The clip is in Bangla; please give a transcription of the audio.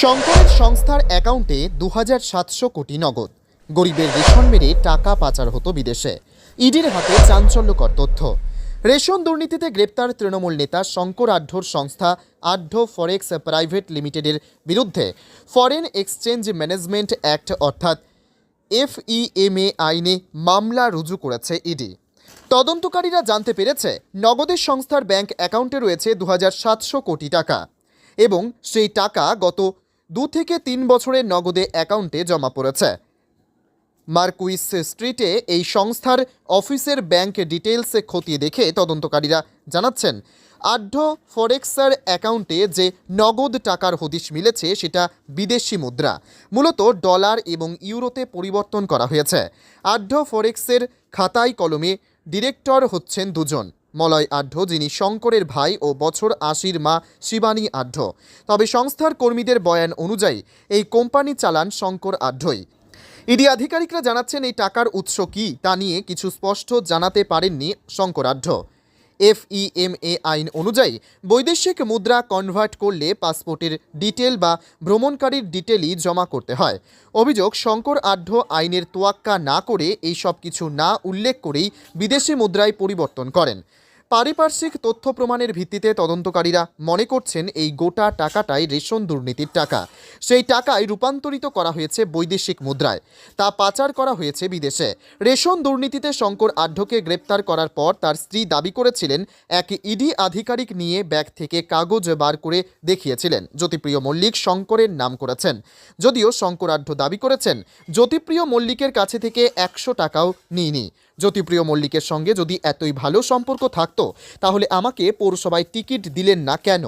শঙ্করের সংস্থার অ্যাকাউন্টে দু কোটি নগদ। গরিবের রেশন মেরে টাকা পাচার হতো বিদেশে। ইডির হাতে চাঞ্চল্যকর তথ্য। রেশন দুর্নীতিতে গ্রেপ্তার তৃণমূল নেতা শঙ্কর আঢ্যর সংস্থা আঢ্য ফরেক্স প্রাইভেট লিমিটেডের বিরুদ্ধে ফরেন এক্সচেঞ্জ ম্যানেজমেন্ট অ্যাক্ট অর্থাৎ এফইএমএ আইনে মামলা রুজু করেছে ইডি। তদন্তকারীরা জানতে পেরেছে, নগদের সংস্থার ব্যাংক অ্যাকাউন্টে রয়েছে দু হাজার সাতশো কোটি টাকা এবং সেই টাকা গত দু থেকে তিন বছরের নগদে অ্যাকাউন্টে জমা পড়েছে। মার্কুইস স্ট্রিটে এই সংস্থার অফিসের ব্যাংক ডিটেলসে খতিয়ে দেখে তদন্তকারীরা জানাচ্ছেন আঢ্য ফরেক্সার অ্যাকাউন্টে যে নগদ টাকার হদিশ মিলেছে সেটা বিদেশি মুদ্রা, মূলত ডলার এবং ইউরোতে পরিবর্তন করা হয়েছে। আঢ্য ফরেক্সের খাতায় কলমে ডিরেক্টর হচ্ছেন দুজন। মলয় আঢ্য যিনি শঙ্করের ভাই ও বছর আশির মা শিবানী আঢ্য তবে সংস্থার কর্মীদের বয়ান অনুযায়ী, এই কোম্পানি চালান শঙ্কর আঢ্যই ইডি আধিকারিকরা জানাচ্ছেন, এই টাকার উৎস কী তা নিয়ে কিছু স্পষ্ট জানাতে পারেননি শঙ্কর শঙ্করাঢ্য এফইএমএ আইন অনুযায়ী, বৈদেশিক মুদ্রা কনভার্ট করলে পাসপোর্টের ডিটেল বা ভ্রমণকারীর ডিটেলই জমা করতে হয়। অভিযোগ, শঙ্কর আঢ্য আইনের তোয়াক্কা না করে এই সব কিছু না উল্লেখ করেই বিদেশি মুদ্রায় পরিবর্তন করেন। পারিপার্শ্বিক তথ্য প্রমাণের ভিত্তিতে তদন্তকারীরা মনে করছেন এই গোটা টাকাটাই রেশন দুর্নীতির টাকা। সেই টাকায় রূপান্তরিত করা হয়েছে বৈদেশিক মুদ্রায়। তা পাচার করা হয়েছে বিদেশে। রেশন দুর্নীতিতে শঙ্কর আঢ্যকে গ্রেপ্তার করার পর তার স্ত্রী দাবি করেছিলেন, এক ইডি আধিকারিক নিয়ে ব্যাগ থেকে কাগজ বার করে দেখিয়েছিলেন। জ্যোতিপ্রিয় মল্লিক শঙ্করের নাম করেছেন। যদিও শঙ্কর আঢ্য দাবি করেছেন, জ্যোতিপ্রিয় মল্লিকের কাছে থেকে একশো টাকাও নিইনি। জ্যোতিপ্রিয় মল্লিকের সঙ্গে যদি এতই ভালো সম্পর্ক থাকতো তাহলে আমাকে পৌরসভায় টিকিট দিলেন না কেন?